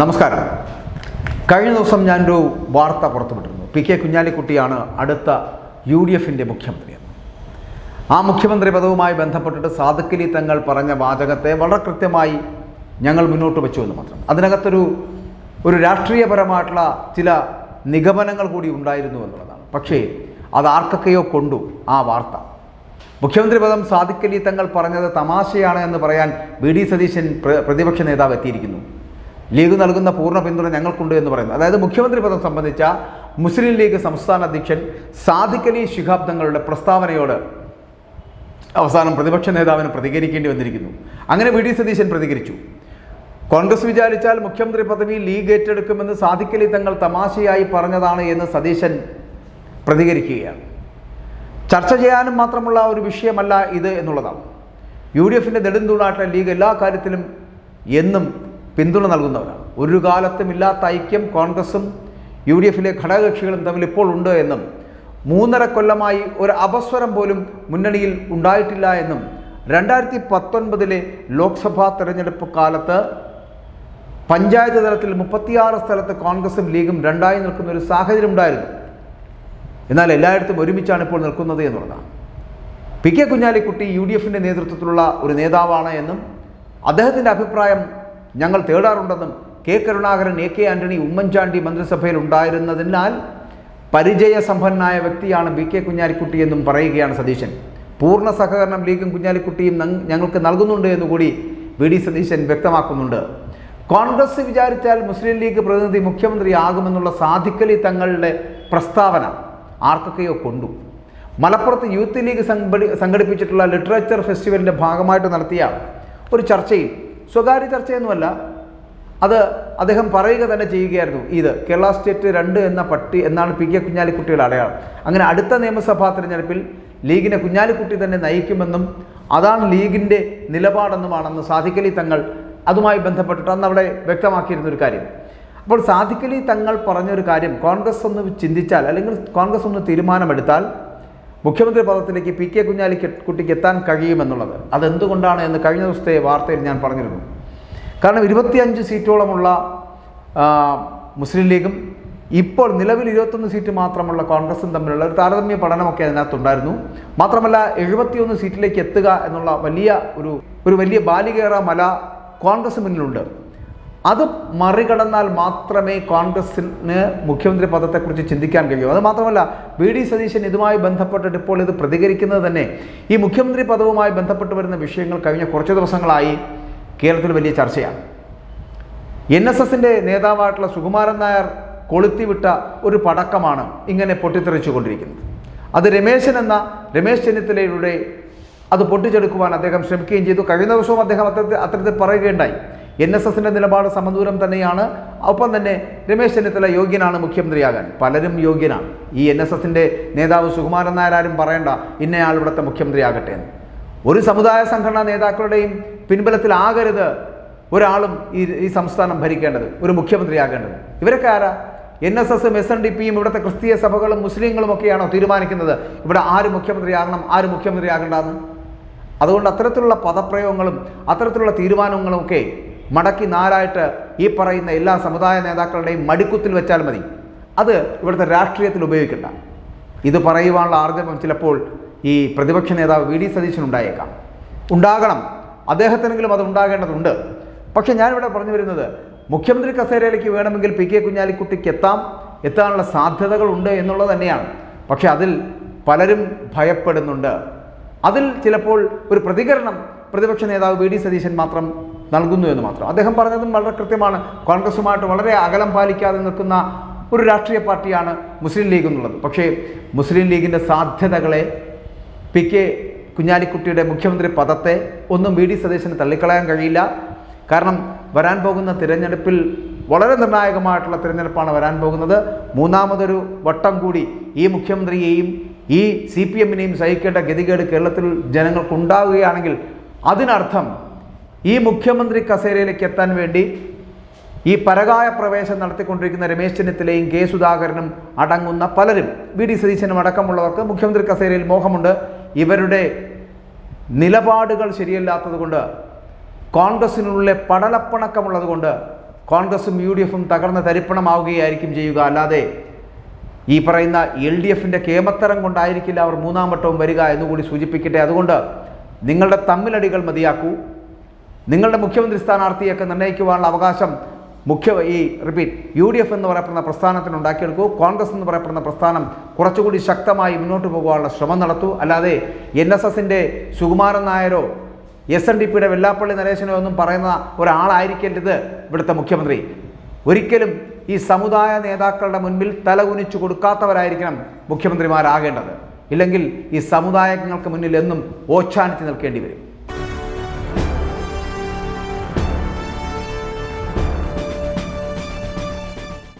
നമസ്കാരം. കഴിഞ്ഞ ദിവസം ഞാനൊരു വാർത്ത പുറത്തുവിട്ടിരുന്നു. പി കെ കുഞ്ഞാലിക്കുട്ടിയാണ് അടുത്ത യു ഡി എഫിന്റെ മുഖ്യമന്ത്രിയെന്ന് ആ മുഖ്യമന്ത്രി പദവുമായി ബന്ധപ്പെട്ടിട്ട് സാധുക്കലി തങ്ങൾ പറഞ്ഞ വാചകത്തെ വളരെ കൃത്യമായി ഞങ്ങൾ മുന്നോട്ട് വെച്ചു എന്ന് മാത്രം. അതിനകത്തൊരു ഒരു രാഷ്ട്രീയപരമായിട്ടുള്ള ചില നിഗമനങ്ങൾ കൂടി ഉണ്ടായിരുന്നു എന്നുള്ളതാണ്. പക്ഷേ അത് ആർക്കൊക്കെയോ കൊണ്ടു ആ വാർത്ത. മുഖ്യമന്ത്രി പദം സാദിഖലി തങ്ങൾ പറഞ്ഞത് തമാശയാണ് എന്ന് പറയാൻ വി ഡി സതീശൻ പ്രതിപക്ഷ നേതാവ് എത്തിയിരിക്കുന്നു. ലീഗ് നൽകുന്ന പൂർണ പിന്തുണ ഞങ്ങൾക്കുണ്ട് എന്ന് പറയുന്നു. അതായത് മുഖ്യമന്ത്രി പദം സംബന്ധിച്ച മുസ്ലിം ലീഗ് സംസ്ഥാന അധ്യക്ഷൻ സാദിഖ് അലി ശിഹാബ് തങ്ങളുടെ പ്രസ്താവനയോട് അവസാനം പ്രതിപക്ഷ നേതാവിന് പ്രതികരിക്കേണ്ടി വന്നിരിക്കുന്നു. അങ്ങനെ വി ഡി സതീശൻ പ്രതികരിച്ചു. കോൺഗ്രസ് വിചാരിച്ചാൽ മുഖ്യമന്ത്രി പദവി ലീഗ് ഏറ്റെടുക്കുമെന്ന് സാദിഖ് അലി തങ്ങൾ തമാശയായി പറഞ്ഞതാണ് എന്ന് സതീശൻ പ്രതികരിക്കുകയാണ്. ചർച്ച ചെയ്യാനും മാത്രമുള്ള ഒരു വിഷയമല്ല ഇത് എന്നുള്ളതാണ്. യു ഡി എഫിന്റെ നെടുന്തൂണാട്ടിലെ ലീഗ് എല്ലാ കാര്യത്തിലും എന്നും പിന്തുണ നൽകുന്നവരാണ്. ഒരു കാലത്തും ഇല്ലാത്ത ഐക്യം കോൺഗ്രസും യു ഡി എഫിലെ ഘടകകക്ഷികളും തമ്മിൽ ഇപ്പോൾ ഉണ്ട് എന്നും മൂന്നര കൊല്ലമായി ഒരു അപസ്വരം പോലും മുന്നണിയിൽ ഉണ്ടായിട്ടില്ല എന്നും രണ്ടായിരത്തി പത്തൊൻപതിലെ ലോക്സഭാ തെരഞ്ഞെടുപ്പ് കാലത്ത് പഞ്ചായത്ത് തലത്തിൽ മുപ്പത്തിയാറ് സ്ഥലത്ത് കോൺഗ്രസും ലീഗും രണ്ടായി നിൽക്കുന്ന ഒരു സാഹചര്യം ഉണ്ടായിരുന്നു. എന്നാൽ എല്ലായിടത്തും ഒരുമിച്ചാണ് ഇപ്പോൾ നിൽക്കുന്നത് എന്നുള്ളതാണ്. P K Kunhalikutty U D എഫിന്റെ നേതൃത്വത്തിലുള്ള ഒരു നേതാവാണ് എന്നും അദ്ദേഹത്തിന്റെ അഭിപ്രായം ഞങ്ങൾ തേടാറുണ്ടെന്നും K Karunakaran A K Antony Oommen Chandy മന്ത്രിസഭയിൽ ഉണ്ടായിരുന്നതിനാൽ പരിചയസമ്പന്നായ വ്യക്തിയാണ് ബി കെ കുഞ്ഞാലിക്കുട്ടി എന്നും പറയുകയാണ് സതീശൻ. പൂർണ സഹകരണം ലീഗും കുഞ്ഞാലിക്കുട്ടിയും ഞങ്ങൾക്ക് നൽകുന്നുണ്ട് എന്നുകൂടി വി ഡി സതീശൻ വ്യക്തമാക്കുന്നുണ്ട്. കോൺഗ്രസ് വിചാരിച്ചാൽ മുസ്ലിം ലീഗ് പ്രതിനിധി മുഖ്യമന്ത്രി മുഖ്യമന്ത്രിയാകുമെന്നുള്ള സാധിക്കലി തങ്ങളുടെ പ്രസ്താവന ആർക്കൊക്കെയോ കൊണ്ടു. മലപ്പുറത്ത് യൂത്ത് ലീഗ് സംഘടിപ്പിച്ചിട്ടുള്ള ലിറ്ററേച്ചർ ഫെസ്റ്റിവലിന്റെ ഭാഗമായിട്ട് നടത്തിയ ഒരു ചർച്ചയിൽ സ്വകാര്യ ചർച്ചയൊന്നുമല്ല. അത് അദ്ദേഹം പറയുക തന്നെ ചെയ്യുകയായിരുന്നു. ഇത് കേരള സ്റ്റേറ്റ് രണ്ട് എന്ന പട്ടി എന്നാണ് പി കെ കുഞ്ഞാലിക്കുട്ടിയുടെ അടയാളം. അങ്ങനെ അടുത്ത നിയമസഭാ തിരഞ്ഞെടുപ്പിൽ ലീഗിനെ കുഞ്ഞാലിക്കുട്ടി തന്നെ നയിക്കുമെന്നും അതാണ് ലീഗിന്റെ നിലപാടെന്നുമാണെന്ന് സാധിക്കലി തങ്ങൾ അതുമായി ബന്ധപ്പെട്ടിട്ട് അന്ന് അവിടെ വ്യക്തമാക്കിയിരുന്ന ഒരു കാര്യം. അപ്പോൾ സാധിക്കലി തങ്ങൾ പറഞ്ഞൊരു കാര്യം കോൺഗ്രസ് ഒന്ന് ചിന്തിച്ചാൽ അല്ലെങ്കിൽ കോൺഗ്രസ് ഒന്ന് തീരുമാനമെടുത്താൽ മുഖ്യമന്ത്രി പദത്തിലേക്ക് പി കെ കുഞ്ഞാലിക്ക് കുട്ടിക്ക് എത്താൻ കഴിയുമെന്നുള്ളത്. അതെന്തുകൊണ്ടാണ് എന്ന് കഴിഞ്ഞ ദിവസത്തെ വാർത്തയിൽ ഞാൻ പറഞ്ഞിരുന്നു. കാരണം ഇരുപത്തിയഞ്ച് സീറ്റോളമുള്ള മുസ്ലിം ലീഗും ഇപ്പോൾ നിലവിൽ ഇരുപത്തൊന്ന് സീറ്റ് മാത്രമുള്ള കോൺഗ്രസും തമ്മിലുള്ള ഒരു താരതമ്യ പഠനമൊക്കെ അതിനകത്തുണ്ടായിരുന്നു. മാത്രമല്ല എഴുപത്തിയൊന്ന് സീറ്റിലേക്ക് എത്തുക എന്നുള്ള വലിയ ഒരു ഒരു വലിയ ബാലികേറ മല കോൺഗ്രസ് മുന്നിലുണ്ട്. അത് മറികടന്നാൽ മാത്രമേ കോൺഗ്രസിന് മുഖ്യമന്ത്രി പദത്തെക്കുറിച്ച് ചിന്തിക്കാൻ കഴിയൂ. അത് മാത്രമല്ല വി ഡി സതീശൻ ഇതുമായി ബന്ധപ്പെട്ടിട്ട് ഇപ്പോൾ ഇത് പ്രതികരിക്കുന്നത് തന്നെ ഈ മുഖ്യമന്ത്രി പദവുമായി ബന്ധപ്പെട്ട് വരുന്ന വിഷയങ്ങൾ കഴിഞ്ഞ കുറച്ച് ദിവസങ്ങളായി കേരളത്തിൽ വലിയ ചർച്ചയാണ്. എൻ എസ് എസിന്റെ നേതാവായിട്ടുള്ള സുകുമാരൻ നായർ കൊളുത്തിവിട്ട ഒരു പടക്കമാണ് ഇങ്ങനെ പൊട്ടിത്തെറിച്ചു കൊണ്ടിരിക്കുന്നത് അത് രമേശൻ എന്ന രമേശ് ചെന്നിത്തലയുടെ അത് പൊട്ടിച്ചെടുക്കുവാൻ അദ്ദേഹം ശ്രമിക്കുകയും ചെയ്തു. കഴിഞ്ഞ ദിവസവും അദ്ദേഹം അത്തരത്തിൽ അത്തരത്തിൽ പറയുകയുണ്ടായി. എൻ എസ് എസിന്റെ നിലപാട് സമദൂരം തന്നെയാണ്. ഒപ്പം തന്നെ രമേശ് ചെന്നിത്തല യോഗ്യനാണ് മുഖ്യമന്ത്രിയാകാൻ. പലരും യോഗ്യനാണ്. ഈ എൻ എസ് എസിന്റെ നേതാവ് സുകുമാരൻ നായരാരും പറയണ്ട ഇന്നയാൾ ഇവിടുത്തെ മുഖ്യമന്ത്രിയാകട്ടെ എന്ന്. ഒരു സമുദായ സംഘടനാ നേതാക്കളുടെയും പിൻബലത്തിലാകരുത് ഒരാളും ഈ ഈ സംസ്ഥാനം ഭരിക്കേണ്ടത് ഒരു മുഖ്യമന്ത്രിയാകേണ്ടത്. ഇവരൊക്കെ ആരാ? എൻ എസ് എസും എസ് എൻ ഡി പിയും ഇവിടുത്തെ ക്രിസ്തീയ സഭകളും മുസ്ലിങ്ങളും ഒക്കെയാണോ തീരുമാനിക്കുന്നത്? ഇവിടെ ആര് മുഖ്യമന്ത്രിയാകണം ആര് മുഖ്യമന്ത്രിയാകണ്ടെന്ന് അതുകൊണ്ട് അത്തരത്തിലുള്ള പദപ്രയോഗങ്ങളും അത്തരത്തിലുള്ള തീരുമാനങ്ങളും ഒക്കെ മടക്കി നാലായിട്ട് ഈ പറയുന്ന എല്ലാ സമുദായ നേതാക്കളുടെയും മടിക്കുത്തിൽ വെച്ചാൽ മതി. അത് ഇവിടുത്തെ രാഷ്ട്രീയത്തിൽ ഉപയോഗിക്കണ്ട. ഇത് പറയുവാനുള്ള ആർജവം ചിലപ്പോൾ ഈ പ്രതിപക്ഷ നേതാവ് വി ഡി സതീശൻ ഉണ്ടായേക്കാം. ഉണ്ടാകണം. അദ്ദേഹത്തിനെങ്കിലും അത് ഉണ്ടാകേണ്ടതുണ്ട്. പക്ഷെ ഞാനിവിടെ പറഞ്ഞു വരുന്നത് മുഖ്യമന്ത്രി കസേരയിലേക്ക് വേണമെങ്കിൽ പി കെ കുഞ്ഞാലിക്കുട്ടിക്ക് എത്താം. എത്താനുള്ള സാധ്യതകളുണ്ട് എന്നുള്ളത് തന്നെയാണ്. പക്ഷെ അതിൽ പലരും ഭയപ്പെടുന്നുണ്ട്. അതിൽ ചിലപ്പോൾ ഒരു പ്രതികരണം പ്രതിപക്ഷ നേതാവ് വി ഡി സതീശൻ മാത്രം നൽകുന്നു എന്ന് മാത്രം. അദ്ദേഹം പറഞ്ഞതും വളരെ കൃത്യമാണ്. കോൺഗ്രസുമായിട്ട് വളരെ അകലം പാലിക്കാതെ നിൽക്കുന്ന ഒരു രാഷ്ട്രീയ പാർട്ടിയാണ് മുസ്ലിം ലീഗ് എന്നുള്ളത്. പക്ഷേ മുസ്ലിം ലീഗിന്റെ സാധ്യതകളെ പി കെ കുഞ്ഞാലിക്കുട്ടിയുടെ മുഖ്യമന്ത്രി പദത്തെ ഒന്നും വി ഡി സതീശന് തള്ളിക്കളയാൻ കഴിയില്ല. കാരണം വരാൻ പോകുന്ന തിരഞ്ഞെടുപ്പിൽ വളരെ നിർണായകമായിട്ടുള്ള തിരഞ്ഞെടുപ്പാണ് വരാൻ പോകുന്നത്. മൂന്നാമതൊരു വട്ടം കൂടി ഈ മുഖ്യമന്ത്രിയെയും ഈ സി പി എമ്മിനെയും സഹിക്കേണ്ട ഗതികേട് കേരളത്തിൽ ജനങ്ങൾക്കുണ്ടാവുകയാണെങ്കിൽ അതിനർത്ഥം ഈ മുഖ്യമന്ത്രി കസേരയിലേക്ക് എത്താൻ വേണ്ടി ഈ പരകായ പ്രവേശം നടത്തിക്കൊണ്ടിരിക്കുന്ന രമേശ് ചെന്നിത്തലയും കെ സുധാകരനും അടങ്ങുന്ന പലരും വി ഡി സതീശനും അടക്കമുള്ളവർക്ക് മുഖ്യമന്ത്രി കസേരയിൽ മോഹമുണ്ട്. ഇവരുടെ നിലപാടുകൾ ശരിയല്ലാത്തതുകൊണ്ട് കോൺഗ്രസിനുള്ളിലെ പടലപ്പണക്കമുള്ളതുകൊണ്ട് കോൺഗ്രസും യു ഡി എഫും തകർന്ന് തരിപ്പണമാവുകയായിരിക്കും ചെയ്യുക. അല്ലാതെ ഈ പറയുന്ന എൽ ഡി എഫിന്റെ കേമത്തരം കൊണ്ടായിരിക്കില്ല അവർ മൂന്നാം വട്ടവും വരിക എന്നുകൂടി സൂചിപ്പിക്കട്ടെ. അതുകൊണ്ട് നിങ്ങളുടെ തമ്മിലടികൾ മതിയാക്കൂ. നിങ്ങളുടെ മുഖ്യമന്ത്രി സ്ഥാനാർത്ഥിയൊക്കെ നിർണയിക്കുവാനുള്ള അവകാശം മുഖ്യ ഈ റിപ്പീറ്റ് യു ഡി എഫ് എന്ന് പറയപ്പെടുന്ന പ്രസ്ഥാനത്തിന് ഉണ്ടാക്കിയെടുക്കൂ. കോൺഗ്രസ് എന്ന് പറയപ്പെടുന്ന പ്രസ്ഥാനം കുറച്ചുകൂടി ശക്തമായി മുന്നോട്ട് പോകാനുള്ള ശ്രമം നടത്തൂ. അല്ലാതെ എൻ എസ് എസിന്റെ സുകുമാരൻ നായരോ എസ് എൻ ഡി പിയുടെ വെള്ളാപ്പള്ളി നരേശനോ ഒന്നും പറയുന്ന ഒരാളായിരിക്കേണ്ടത് ഇവിടുത്തെ മുഖ്യമന്ത്രി. ഒരിക്കലും ഈ സമുദായ നേതാക്കളുടെ മുൻപിൽ തലകുനിച്ചു കൊടുക്കാത്തവരായിരിക്കണം മുഖ്യമന്ത്രിമാരാകേണ്ടത്. ഇല്ലെങ്കിൽ ഈ സമുദായങ്ങൾക്ക് മുന്നിൽ എന്നും ഓച്ചാനിച്ച് നിൽക്കേണ്ടി വരും.